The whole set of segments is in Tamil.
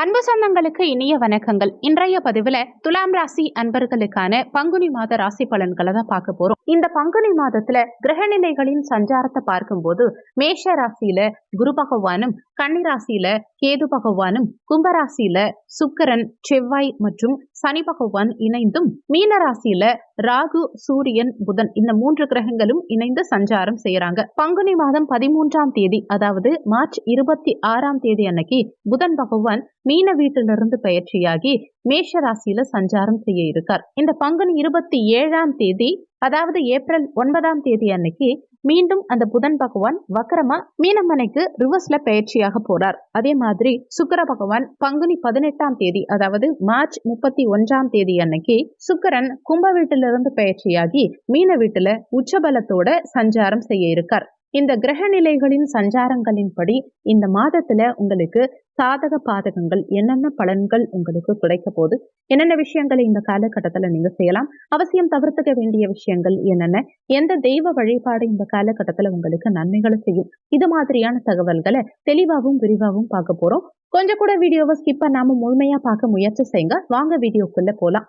அன்பு சொந்தங்களுக்கு இனிய வணக்கங்கள். இன்றைய பதிவுல துலாம் ராசி அன்பர்களுக்கான பங்குனி மாத ராசி பலன்களை தான் பார்க்க போறோம். இந்த பங்குனி மாதத்துல கிரகநிலைகளின் சஞ்சாரத்தை பார்க்கும்போது மேஷ ராசியில குரு பகவானும் கன்னி ராசியில கேது பகவானும் கும்பராசியில சுக்கரன் செவ்வாய் மற்றும் சனி பகவான் இணைந்தும் மீன ராசியில ராகு சூரியன் புதன் இந்த மூன்று கிரகங்களும் இணைந்து சஞ்சாரம் செய்யறாங்க. பங்குனி மாதம் பதிமூன்றாம் தேதி அதாவது மார்ச் இருபத்தி ஆறாம் தேதி அன்னைக்கு புதன் பகவான் மீன வீட்டிலிருந்து பயிற்சியாகி மேஷ ராசியில சஞ்சாரம் செய்ய இருக்கார். இந்த பங்குனி இருபத்தி ஏழாம் தேதி அதாவது ஏப்ரல் ஒன்பதாம் தேதி அன்னைக்கு மீண்டும் அந்த புதன் பகவான் வக்கரமா மீனமனைக்கு ரிவர்ஸ்ல பயிற்சியாக போறார். அதே மாதிரி சுக்கர பகவான் பங்குனி பதினெட்டாம் தேதி அதாவது மார்ச் முப்பத்தி ஒன்றாம் தேதி அன்னைக்கு சுக்கரன் கும்ப வீட்டிலிருந்து பயிற்சியாகி மீன வீட்டுல உச்சபலத்தோட சஞ்சாரம் செய்ய இருக்கார். இந்த கிரக நிலைகளின் சஞ்சாரங்களின்படி இந்த மாதத்துல உங்களுக்கு சாதக பாதகங்கள் என்னென்ன பலன்கள் உங்களுக்கு கிடைக்க போகுது என்னென்ன விஷயங்களை இந்த காலகட்டத்துல நீங்க செய்யலாம் அவசியம் தவிர்த்துக்க வேண்டிய விஷயங்கள் என்னென்ன எந்த தெய்வ வழிபாடு இந்த காலகட்டத்துல உங்களுக்கு நன்மைகளை செய்யும் இது மாதிரியான தகவல்களை தெளிவாகவும் விரிவாகவும் பார்க்க போறோம். கொஞ்சம் கூட வீடியோவை ஸ்கிப் பண்ணாம முழுமையா பார்க்க முயற்சி செய்யுங்க. வாங்க வீடியோக்குள்ள போலாம்.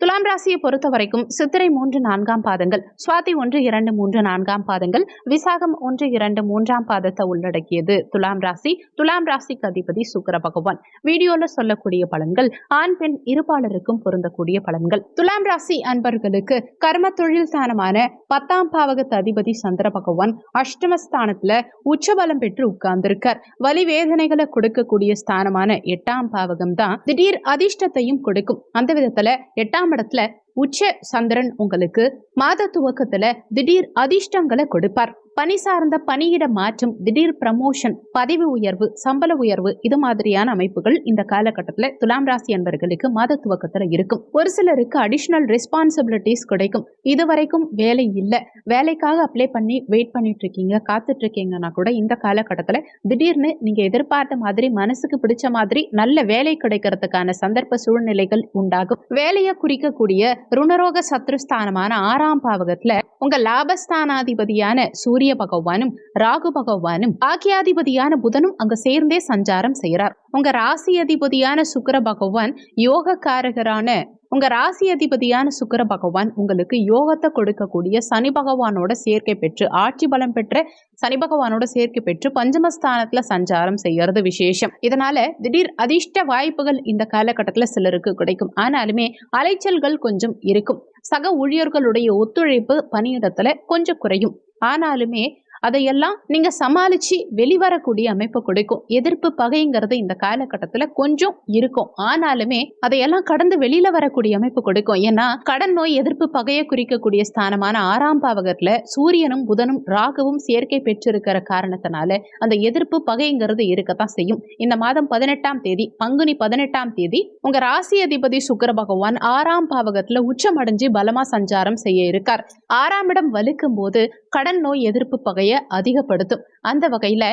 துலாம் ராசியை பொறுத்த வரைக்கும் சித்திரை மூன்று நான்காம் பாதங்கள் சுவாதி ஒன்று இரண்டு மூன்று நான்காம் பாதங்கள் விசாகம் ஒன்று இரண்டு மூன்றாம் பாதத்தை உள்ளடக்கியது. துலாம் ராசி துலாம் ராசிக்கு அதிபதி சுக்கர பகவான். வீடியோல சொல்லக்கூடிய பலன்கள் ஆண் பெண் இருபாலருக்கும் பொருந்தக்கூடிய பலன்கள். துலாம் ராசி அன்பர்களுக்கு கர்ம தொழில் ஸ்தானமான பத்தாம் பாவகத்து அதிபதி சந்திர பகவான் அஷ்டமஸ்தானத்துல உச்சபலம் பெற்று உட்கார்ந்திருக்கார். வலி வேதனைகளை கொடுக்கக்கூடிய ஸ்தானமான எட்டாம் பாவகம் தான் திடீர் அதிர்ஷ்டத்தையும் கொடுக்கும். அந்த விதத்துல எட்டாம் இடத்துல உச்ச சந்திரன் உங்களுக்கு மாத துவக்கத்துல திடீர் அதிர்ஷ்டங்களை கொடுப்பார். பணி சார்ந்த பணியிட மாற்றம் திடீர் ப்ரமோஷன் பதவி உயர்வு சம்பள உயர்வு இது மாதிரியான அமைப்புகள் இந்த காலகட்டத்தில் துலாம் ராசி அன்பர்களுக்கு மாத துவக்கத்தில் இருக்கும். ஒரு சிலருக்கு அடிஷ்னல் ரெஸ்பான்சிபிலிட்டிஸ் கிடைக்கும். இதுவரைக்கும் வேலை இல்லை. வேலைக்காக அப்ளை பண்ணி வெயிட் பண்ணிட்டு இருக்கீங்க காத்துட்டு இருக்கீங்கன்னா கூட இந்த காலகட்டத்தில் திடீர்னு நீங்க எதிர்பார்த்த மாதிரி மனசுக்கு பிடிச்ச மாதிரி நல்ல வேலை கிடைக்கிறதுக்கான சந்தர்ப்ப சூழ்நிலைகள் உண்டாகும். வேலையை குறிக்கக்கூடிய ருணரோக சத்ருஸ்தானமான ஆறாம் பாவகத்துல உங்க லாபஸ்தானாதிபதியான சூரிய பகவானும் ராகு பகவானும் பாக்கியாதிபதியான புதனும் அங்க சேர்ந்தே சஞ்சாரம் செய்யறார் உங்க ராசி அதிபதியான சுக்கர பகவான் யோகக்காரகரான உங்க ராசி அதிபதியான சுக்கர பகவான் உங்களுக்கு யோகத்தை கொடுக்கக்கூடிய சனி பகவானோட சேர்க்கை பெற்று ஆட்சி பலம் பெற்ற சனி பகவானோட சேர்க்கை பெற்று பஞ்சமஸ்தானத்துல சஞ்சாரம் செய்யறது விசேஷம். இதனால திடீர் அதிர்ஷ்ட வாய்ப்புகள் இந்த காலகட்டத்துல சிலருக்கு கிடைக்கும். ஆனாலுமே அலைச்சல்கள் கொஞ்சம் இருக்கும். சக ஊழியர்களுடைய ஒத்துழைப்பு பணியிடத்துல கொஞ்சம் குறையும். ஆனாலுமே அதையெல்லாம் நீங்க சமாளிச்சு வெளிவரக்கூடிய அமைப்பு கொடுக்கும். எதிர்ப்பு பகைங்கிறது இந்த காலகட்டத்துல கொஞ்சம் இருக்கும். ஆனாலுமே அதையெல்லாம் கடந்து வெளியில வரக்கூடிய அமைப்பு கொடுக்கும். ஏன்னா கடன் நோய் எதிர்ப்பு பகையை குறிக்கக்கூடிய ஸ்தானமான ஆறாம் பாவகத்துல சூரியனும் புதனும் ராகுவும் சேர்க்கை பெற்றிருக்கிற காரணத்தினால அந்த எதிர்ப்பு பகைங்கிறது இருக்கத்தான் செய்யும். இந்த மாதம் பதினெட்டாம் தேதி பங்குனி பதினெட்டாம் தேதி உங்க ராசி அதிபதி சுக்கர பகவான் ஆறாம் பாவகத்துல உச்சமடைஞ்சு பலமா சஞ்சாரம் செய்ய இருக்கார். ஆறாம் இடம் வலுக்கும் போது கடன் நோய் எதிர்ப்பு பகையை அதிகப்படுத்தும். அந்த வகையில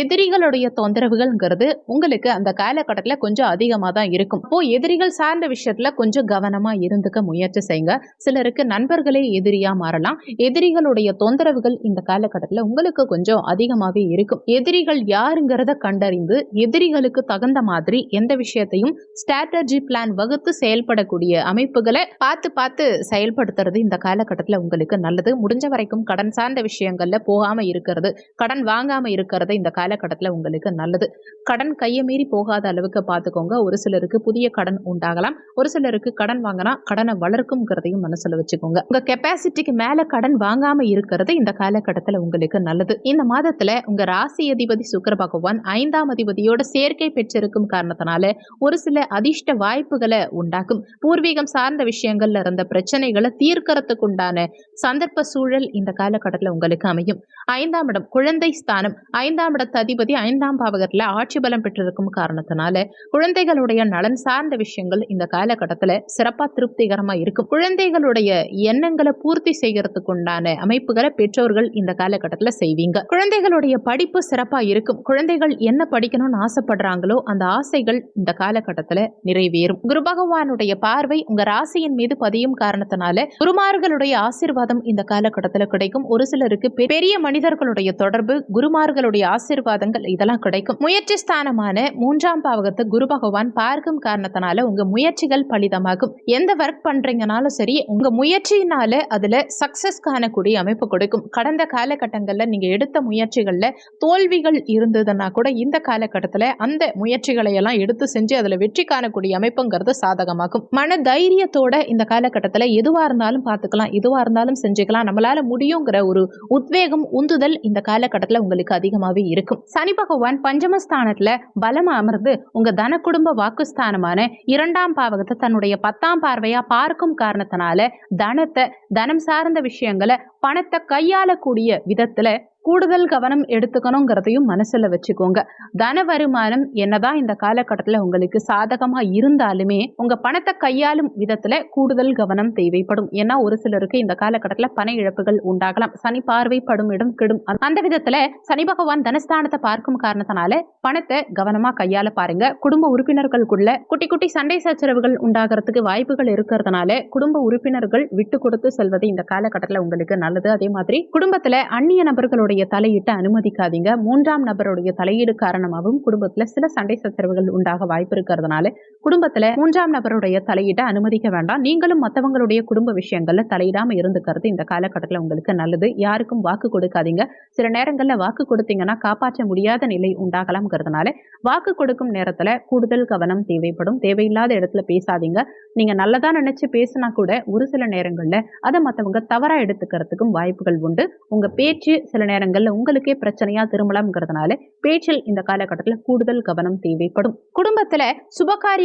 எதிரிகளுடைய தொந்தரவுகள்ங்கிறது உங்களுக்கு அந்த காலகட்டத்தில் கொஞ்சம் அதிகமாக தான் இருக்கும். இப்போ எதிரிகள் சார்ந்த விஷயத்துல கொஞ்சம் கவனமா இருந்துக்க முயற்சி செய்யுங்க. சிலருக்கு நண்பர்களே எதிரியா மாறலாம். எதிரிகளுடைய தொந்தரவுகள் இந்த காலகட்டத்தில் உங்களுக்கு கொஞ்சம் அதிகமாகவே இருக்கும். எதிரிகள் யாருங்கிறத கண்டறிந்து எதிரிகளுக்கு தகுந்த மாதிரி எந்த விஷயத்தையும் ஸ்ட்ராட்டஜி பிளான் வகுத்து செயல்படக்கூடிய அமைப்புகளை பார்த்து பார்த்து செயல்படுத்துறது இந்த காலகட்டத்தில் உங்களுக்கு நல்லது. முடிஞ்ச வரைக்கும் கடன் சார்ந்த விஷயங்கள்ல போகாம இருக்கிறது. கடன் வாங்காம இருக்கிறது இந்த காலகட்டத்தில் உங்களுக்கு நல்லது. கடன் கையை மீறி போகாத அளவுக்கு பார்த்துக்கோங்க ஒரு சிலருக்கு புதிய கடன் உண்டாகலாம். ஒரு சிலருக்கு கடன் வாங்கினா கடனை வளர்க்கும்ங்கிறதையும் மனசில் வச்சுக்கோங்க. உங்க கெப்பாசிட்டிக்கு மேல கடன் வாங்காம இருக்கிறது இந்த காலகட்டத்தில் உங்களுக்கு நல்லது. இந்த மாதத்துல உங்க ராசி அதிபதி சுக்கர பகவான் ஐந்தாம் அதிபதியோட சேர்க்கை பெற்றிருக்கும் காரணத்தினால ஒரு சில அதிர்ஷ்ட வாய்ப்புகளை உண்டாக்கும். பூர்வீகம் சார்ந்த விஷயங்கள்ல இருந்த பிரச்சனைகளை தீர்க்கறதுக்குண்டான சந்தர்ப்ப சூழல் இந்த காலகட்டத்தில் உங்களுக்கு அமையும். ஐந்தாம் இடம் குழந்தை ஸ்தானம் ஐந்தாம் இடத்து அதிபதி ஐந்தாம் பாவகத்தில் ஆட்சி பலம் பெற்றிருக்கும் காரணத்தினால குழந்தைகளுடைய நலன் சார்ந்த விஷயங்கள் இந்த காலகட்டத்துல சிறப்பா திருப்திகரமா இருக்கும். குழந்தைகளுடைய எண்ணங்களை பூர்த்தி செய்யறதுக்கு உண்டான அமைப்புகளை பெற்றோர்கள் இந்த காலகட்டத்துல செய்வீங்க. குழந்தைகளுடைய படிப்பு சிறப்பா இருக்கும். குழந்தைகள் என்ன படிக்கணும்னு ஆசைப்படுறாங்களோ அந்த ஆசைகள் இந்த காலகட்டத்துல நிறைவேறும். குரு பகவானுடைய பார்வை உங்க ராசியின் மீது பதியும் காரணத்தினால குருமார்களுடைய ஆசீர்வாதம் இந்த காலகட்டத்துல கிடைக்கும். ஒரு சிலருக்கு பெரிய மனிதர்களுடைய தொடர்பு குருமார்களுடைய ஆசீர்வாதங்கள் இதெல்லாம் கிடைக்கும். முயற்சி ஸ்தானமான மூன்றாம் பாவகத்தை குரு பகவான் பார்க்கும் காரணத்தினால உங்க முயற்சிகள் பலிதமாகும். எந்த ஒர்க் பண்றீங்கனாலும் சரி உங்க முயற்சியினால அதுல சக்சஸ் காணக்கூடிய அமைப்பு கொடுக்கும். கடந்த காலகட்டங்கள்ல நீங்க எடுத்த முயற்சிகள்ல தோல்விகள் இருந்ததுன்னா கூட இந்த காலகட்டத்துல அந்த முயற்சிகளை எல்லாம் எடுத்து செஞ்சு அதுல வெற்றி காணக்கூடிய அமைப்புங்கிறது சாதகமாகும். மன தைரியத்தோட இந்த காலகட்டத்துல எதுவா இருந்தாலும் பார்த்துக்கலாம் எதுவா இருந்தாலும் செஞ்சுக்கலாம். நம்மளால முடியுங்கிற ஒரு உத்வேகம் உந்துதல் இந்த காலகட்டத்தில் உங்களுக்கு அதிகமாவே இருக்கும். சனி பகவான் பஞ்சமஸ்தானத்துல பலமா அமர்ந்து உங்க தன குடும்ப வாக்குஸ்தானமான இரண்டாம் பாவகத்தை தன்னுடைய பத்தாம் பார்வையா பார்க்கும் காரணத்தினால தனத்தை தனம் சார்ந்த விஷயங்களை பணத்தை கையாளக்கூடிய விதத்துல கூடுதல் கவனம் எடுத்துக்கணுங்கிறதையும் மனசுல வச்சுக்கோங்க. தன வருமானம் என்னதான் இந்த காலகட்டத்துல உங்களுக்கு சாதகமா இருந்தாலுமே உங்க பணத்தை கையாளும் விதத்துல கூடுதல் கவனம் தேவைப்படும். ஏன்னா ஒரு சிலருக்கு இந்த காலகட்டத்துல பண இழப்புகள் உண்டாகலாம். சனி பார்வைப்படும் இடம் கெடும். அந்த விதத்துல சனி பகவான் தனஸ்தானத்தை பார்க்கும் காரணத்தினால பணத்தை கவனமா கையாள பாருங்க. குடும்ப உறுப்பினர்களுக்குள்ள குட்டி குட்டி சண்டை சச்சரவுகள் உண்டாகிறதுக்கு வாய்ப்புகள் இருக்கிறதுனால குடும்ப உறுப்பினர்கள் விட்டு கொடுத்து செல்வது இந்த காலகட்டத்துல உங்களுக்கு நல்லது. அதே மாதிரி குடும்பத்துல அந்நிய நபர்களுடைய தலையிட்டு அனுமதிக்காதீங்க. மூன்றாம் நபருடைய தலையீடு காரணமாகவும் குடும்பத்தில் சில சண்டை சச்சரவுகள் உண்டாக வாய்ப்பு இருக்கிறதுனால குடும்பத்துல மூன்றாம் நபருடைய தலையீட்டை அனுமதிக்க வேண்டாம். நீங்களும் மத்தவங்களுடைய குடும்ப விஷயங்கள்ல தலையிடாம இருந்துக்கிறது இந்த காலகட்டத்துல உங்களுக்கு நல்லது. யாருக்கும் வாக்கு கொடுக்காதீங்க. சில நேரங்கள்ல வாக்கு கொடுத்தீங்கன்னா காப்பாற்ற முடியாத நிலை உண்டாகலாம்ங்கிறதுனால வாக்கு கொடுக்கும் நேரத்துல கூடுதல் கவனம் தேவைப்படும். தேவையில்லாத இடத்துல பேசாதீங்க. நீங்க நல்லதா நினைச்சு பேசினா கூட ஒரு சில நேரங்கள்ல அதை மத்தவங்க தவறா எடுத்துக்கிறதுக்கும் வாய்ப்புகள் உண்டு. உங்க பேச்சு சில நேரங்கள்ல உங்களுக்கே பிரச்சனையா திரும்பலாம்ங்கிறதுனால பேச்சில் இந்த காலகட்டத்துல கூடுதல் கவனம் தேவைப்படும். குடும்பத்துல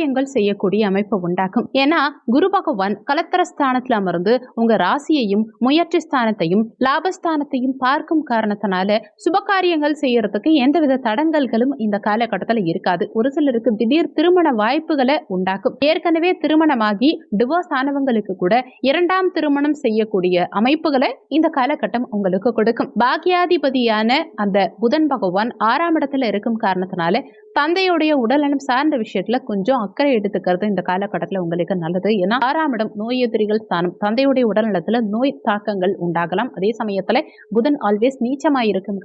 காரியங்கள் செய்யக்கூடிய அமைப்பு உண்டாகும் ஏன்னா குரு பகவான் கலத்தர ஸ்தானத்துல அமர்ந்து உங்க ராசியையும் முயற்சி ஸ்தானத்தையும் லாபஸ்தானத்தையும் பார்க்கும் காரணத்தினால சுபகாரியங்கள் செய்யறதுக்கு எந்தவித தடங்கல்களும் இந்த காலகட்டத்தில் இருக்காது. ஒரு சிலருக்கு திடீர் திருமண வாய்ப்புகளை உண்டாக்கும். ஏற்கனவே திருமணமாகி டிவோர்ஸ் ஆனவங்களுக்கு கூட இரண்டாம் திருமணம் செய்யக்கூடிய அமைப்புகளை இந்த காலகட்டம் உங்களுக்கு கொடுக்கும். பாக்கியாதிபதியான அந்த புதன் பகவான் ஆறாம் இடத்துல இருக்கும் காரணத்தினால தந்தையுடைய உடல்நலம் சார்ந்த விஷயத்துல கொஞ்சம் அக்கறை எடுத்துக்கிறது இந்த காலகட்டத்தில் உங்களுக்கு நல்லது. ஏன்னா ஆறாம் இடம் நோய் எதிரிகள் ஸ்தானம். தந்தையுடைய உடல்நலத்துல நோய் தாக்கங்கள் உண்டாகலாம். அதே சமயத்துல புதன் ஆல்வேஸ் நீச்சமாயிருக்கும் இருக்கும்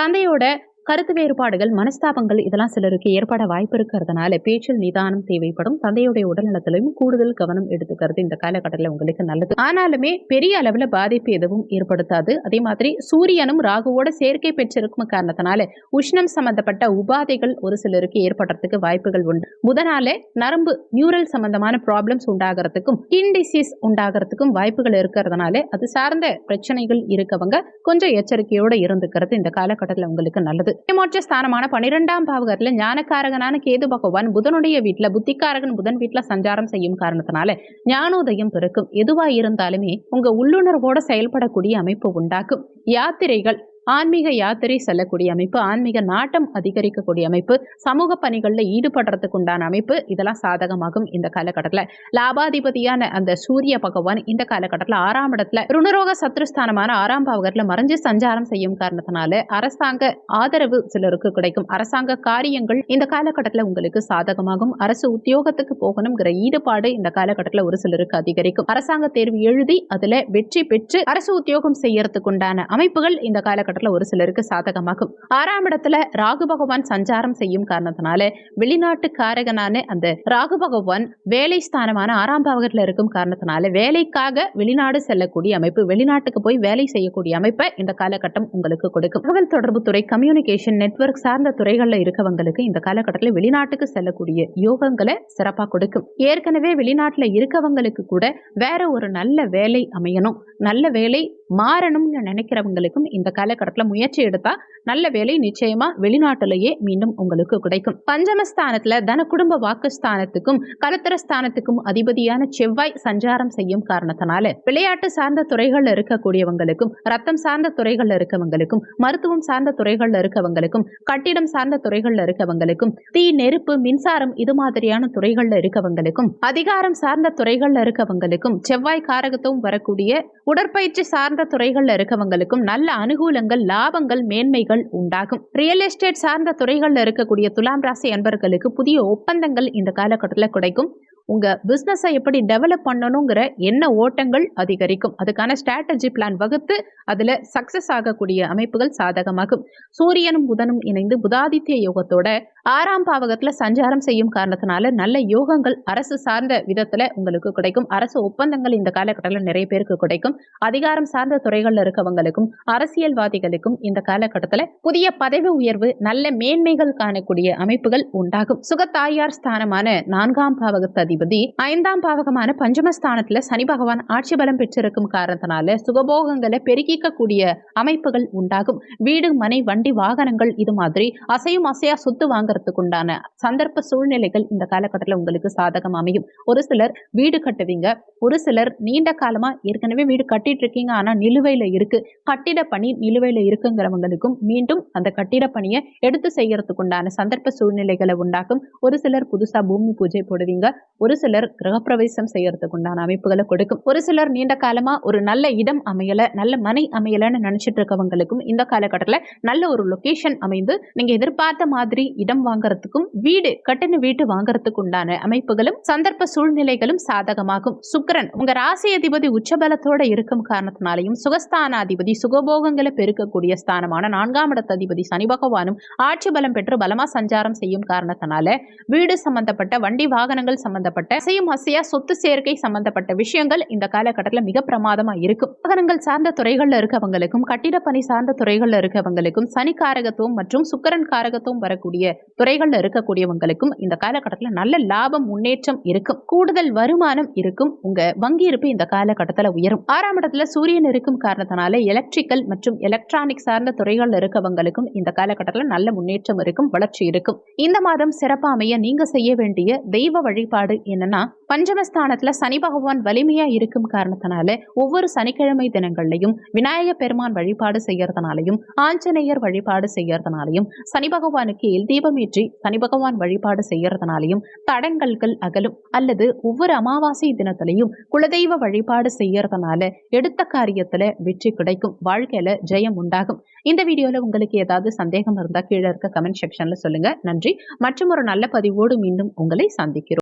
தந்தையோட கருத்து வேறுபாடுகள் மனஸ்தாபங்கள் இதெல்லாம் சிலருக்கு ஏற்பட வாய்ப்பு இருக்கிறதுனால பேச்சில் நிதானம் தேவைப்படும். தந்தையுடைய உடல்நலத்திலையும் கூடுதல் கவனம் எடுத்துக்கிறது இந்த காலகட்டத்தில் உங்களுக்கு நல்லது. ஆனாலுமே பெரிய அளவில் பாதிப்பு எதுவும் ஏற்படுத்தாது. அதே மாதிரி சூரியனும் ராகுவோட சேர்க்கை பெற்றிருக்கும் காரணத்தினால உஷ்ணம் சம்பந்தப்பட்ட உபாதைகள் ஒரு சிலருக்கு ஏற்படுறதுக்கு வாய்ப்புகள் உண்டு. முதனால நரம்பு நியூரல் சம்பந்தமான ப்ராப்ளம்ஸ் உண்டாகிறதுக்கும் ஸ்கின் டிசீஸ் உண்டாகிறதுக்கும் வாய்ப்புகள் இருக்கிறதுனால அது சார்ந்த பிரச்சனைகள் இருக்கவங்க கொஞ்சம் எச்சரிக்கையோடு இருந்துக்கிறது இந்த காலகட்டத்தில் உங்களுக்கு நல்லது. ஏமாற்ற ஸ்தானமான பன்னிரெண்டாம் பாவகத்துல ஞானக்காரகனான கேது பகவான் புதனுடைய வீட்டுல புத்திக்காரகன் புதன் வீட்டுல சஞ்சாரம் செய்யும் காரணத்தினால ஞானோதயம் பிறக்கும். எதுவா இருந்தாலுமே உங்க உள்ளுணர்வோட செயல்படக்கூடிய அமைப்பு உண்டாக்கும். யாத்திரைகள் ஆன்மீக யாத்திரை செல்லக்கூடிய அமைப்பு ஆன்மீக நாட்டம் அதிகரிக்கக்கூடிய அமைப்பு சமூக பணிகளில் ஈடுபடுறதுக்கு உண்டான அமைப்பு இதெல்லாம் சாதகமாகும் இந்த காலகட்டத்தில். லாபாதிபதியான அந்த சூரிய பகவான் இந்த காலகட்டத்தில் ஆறாம் இடத்துல ருணரோக சத்ருஸ்தானமான ஆறாம் பாவகத்தில் மறைஞ்சு சஞ்சாரம் செய்யும் காரணத்தினால அரசாங்க ஆதரவு சிலருக்கு கிடைக்கும். அரசாங்க காரியங்கள் இந்த காலகட்டத்தில் உங்களுக்கு சாதகமாகும். அரசு உத்தியோகத்துக்கு போகணுங்கிற ஈடுபாடு இந்த காலகட்டத்தில் ஒரு சிலருக்கு அதிகரிக்கும். அரசாங்க தேர்வு எழுதி அதுல வெற்றி பெற்று அரசு உத்தியோகம் செய்யறதுக்கு உண்டான அமைப்புகள் இந்த காலகட்டத்தில் ஒரு சிலருக்கு சாதகமாகும். ஆறாம் இடத்துல ராகு பகவான் சஞ்சாரம் செய்யும் காரணத்தினால வெளிநாட்டு காரகனான அந்த ராகு பகவான் வேலை ஸ்தானமான ஆறாம் பாவகத்தில் இருக்கும் காரணத்தினால வேலைக்காக வெளிநாடு செல்லக்கூடிய அமைப்பு வெளிநாட்டுக்கு போய் வேலை செய்யக்கூடிய அமைப்பை இந்த காலகட்டம் உங்களுக்கு கொடுக்கும். தகவல் தொடர்பு துறை கம்யூனிகேஷன் நெட்ஒர்க் சார்ந்த துறைகளில் இருக்கவங்களுக்கு இந்த காலகட்டத்தில் வெளிநாட்டுக்கு செல்லக்கூடிய யோகங்களை சிறப்பாக கொடுக்கும். ஏற்கனவே வெளிநாட்டில் இருக்கவங்களுக்கு கூட வேற ஒரு நல்ல வேலை அமையணும். நல்ல வேலை மாறணும்னு நினைக்கிறவங்களுக்கும் இந்த காலகட்டத்தில் முயற்சி எடுத்தா நல்ல வேலை நிச்சயமா வெளிநாட்டிலேயே மீண்டும் உங்களுக்கு கிடைக்கும். பஞ்சமஸ்தானத்துல தன குடும்ப வாக்குஸ்தானத்துக்கும் கலத்திர ஸ்தானத்துக்கும் அதிபதியான செவ்வாய் சஞ்சாரம் செய்யும் காரணத்தினால விளையாட்டு சார்ந்த துறைகள்ல இருக்கக்கூடியவங்களுக்கும் ரத்தம் சார்ந்த துறைகள்ல இருக்கவங்களுக்கும் மருத்துவம் சார்ந்த துறைகள்ல இருக்கவங்களுக்கும் கட்டிடம் சார்ந்த துறைகள்ல இருக்கவங்களுக்கும் தீ நெருப்பு மின்சாரம் இது மாதிரியான துறைகள்ல இருக்கவங்களுக்கும் அதிகாரம் சார்ந்த துறைகள்ல இருக்கவங்களுக்கும் செவ்வாய் காரகத்தும் வரக்கூடிய உடற்பயிற்சி சார்ந்த துறைகள்ல இருக்கவங்களுக்கும் நல்ல அனுகூலங்கள் லாபங்கள் மேன்மைகள் உண்டாகும். ரியல் எஸ்டேட் சார்ந்த துறைகளில் இருக்கக்கூடிய துலாம் ராசி அன்பர்களுக்கு புதிய ஒப்பந்தங்கள் இந்த காலகட்டத்தில் கிடைக்கும். உங்க பிஸ்னஸை எப்படி டெவலப் பண்ணணுங்கிற என்ன ஓட்டங்கள் அதிகரிக்கும். அதுக்கான ஸ்ட்ராட்டஜி பிளான் வகுத்து அதுல சக்சஸ் ஆகக்கூடிய அமைப்புகள் சாதகமாகும். சூரியனும் புதனும் இணைந்து புதாதித்ய யோகத்தோட ஆறாம் பாவகத்துல சஞ்சாரம் செய்யும் காரணத்தினால நல்ல யோகங்கள் அரசு சார்ந்த விதத்துல உங்களுக்கு கிடைக்கும். அரசு ஒப்பந்தங்கள் இந்த காலகட்டத்தில் நிறைய பேருக்கு கிடைக்கும். அதிகாரம் சார்ந்த துறைகள்ல இருக்கவங்களுக்கும் அரசியல்வாதிகளுக்கும் இந்த காலகட்டத்தில் புதிய பதவி உயர்வு நல்ல மேன்மைகள் காணக்கூடிய அமைப்புகள் உண்டாகும். சுகத்தாயார் ஸ்தானமான நான்காம் பாவகத்து அதிபதி ஐந்தாம் பாவகமான பஞ்சமஸ்தானத்துல சனி பகவான் ஆட்சி பலம் பெற்றிருக்கும் காரணத்தினால சுகபோகங்களை பெருக்கிக்கக்கூடிய அமைப்புகள் உண்டாகும். வீடு மனை வண்டி வாகனங்கள் இது மாதிரி அசையும் அசையா சொத்து வாங்குறதுக்கு உண்டான சந்தர்ப்ப சூழ்நிலைகள் இந்த காலகட்டத்தில் உங்களுக்கு சாதகம் அமையும். ஒரு சிலர் வீடு கட்டுவீங்க. ஒரு சிலர் நீண்ட காலமா ஏற்கனவே வீடு கட்டிட்டு இருக்கீங்க. ஆனா நிலுவையில இருக்கு. கட்டிட பணி நிலுவையில இருக்குங்கிறவங்களுக்கும் மீண்டும் அந்த கட்டிட பணியை எடுத்து செய்யறதுக்கு உண்டான சந்தர்ப்ப சூழ்நிலைகளை உண்டாக்கும். ஒரு சிலர் புதுசா பூமி பூஜை போடுவீங்க. ஒரு சிலர் கிரகப்பிரவேசம் செய்யறதுக்கு உண்டான அமைப்புகளை கொடுக்கும். ஒரு சிலர் நீண்ட காலமா ஒரு நல்ல இடம் அமையல நல்ல மனை அமையலன்னு நினைச்சிட்டு இருக்கவங்களுக்கும் இந்த காலகட்டத்தில் நல்ல ஒரு லொகேஷன் அமைந்து நீங்க எதிர்பார்த்த மாதிரி இடம் வாங்குறதுக்கும் வீடு கட்டின வீட்டு வாங்குறதுக்கு உண்டான அமைப்புகளும் சந்தர்ப்ப சூழ்நிலைகளும் சாதகமாகும். சுக்கரன் உங்க ராசி அதிபதி உச்சபலத்தோட இருக்கும் காரணத்தினாலையும் சுகஸ்தானாதிபதி சுகபோகங்களை பெருக்கக்கூடிய ஸ்தானமான நான்காம் இடத்த அதிபதி சனி பகவானும் ஆட்சி பலம் பெற்று பலமா சஞ்சாரம் செய்யும் காரணத்தினால வீடு சம்பந்தப்பட்ட வண்டி வாகனங்கள் சம்பந்த சம்பந்தப்பட்ட அசையும் அசையா சொத்து சேர்க்கை சம்பந்தப்பட்ட விஷயங்கள் இந்த காலகட்டத்தில் மிக பிரமாதமா இருக்கும் வாகனங்கள் சார்ந்த துறைகள்ல இருக்கவங்களுக்கும் கட்டிடப்பணி சார்ந்த துறைகள்ல இருக்கவங்களுக்கும் சனி காரகத்துவம் மற்றும் சுக்கரன் காரகத்துவம் வரக்கூடிய துறைகள்ல இருக்கக்கூடியவங்களுக்கும் இந்த காலகட்டத்தில் நல்ல லாபம் முன்னேற்றம் இருக்கும். கூடுதல் வருமானம் இருக்கும். உங்க வங்கி இருப்பு இந்த காலகட்டத்தில் உயரும். ஆறாம் இடத்துல சூரியன் இருக்கும் காரணத்தினால எலக்ட்ரிக்கல் மற்றும் எலக்ட்ரானிக் சார்ந்த துறைகள்ல இருக்கவங்களுக்கும் இந்த காலகட்டத்தில் நல்ல முன்னேற்றம் இருக்கும் வளர்ச்சி இருக்கும். இந்த மாதம் சிறப்பாமைய நீங்க செய்ய வேண்டிய தெய்வ வழிபாடு என்னன்னா பஞ்சமஸ்தானத்துல சனி பகவான் வலிமையா இருக்கும் காரணத்தினால ஒவ்வொரு சனிக்கிழமை தினங்கள்லையும் விநாயக பெருமான் வழிபாடு செய்யறதுனாலையும் ஆஞ்சநேயர் வழிபாடு செய்யறதுனாலையும் சனி பகவானுக்கு எல் தீபமேற்றி சனி பகவான் வழிபாடு செய்யறதுனாலையும் தடங்கல்கள் அகலும். அல்லது ஒவ்வொரு அமாவாசை தினத்திலையும் குலதெய்வ வழிபாடு செய்யறதுனால எடுத்த காரியத்துல வெற்றி கிடைக்கும். வாழ்க்கையில ஜெயம் உண்டாகும். இந்த வீடியோல உங்களுக்கு ஏதாவது சந்தேகம் இருந்தா கீழே இருக்க கமெண்ட் செக்ஷன்ல சொல்லுங்க. நன்றி. மற்றும் ஒரு நல்ல பதிவோடு மீண்டும் உங்களை சந்திக்கிறோம்.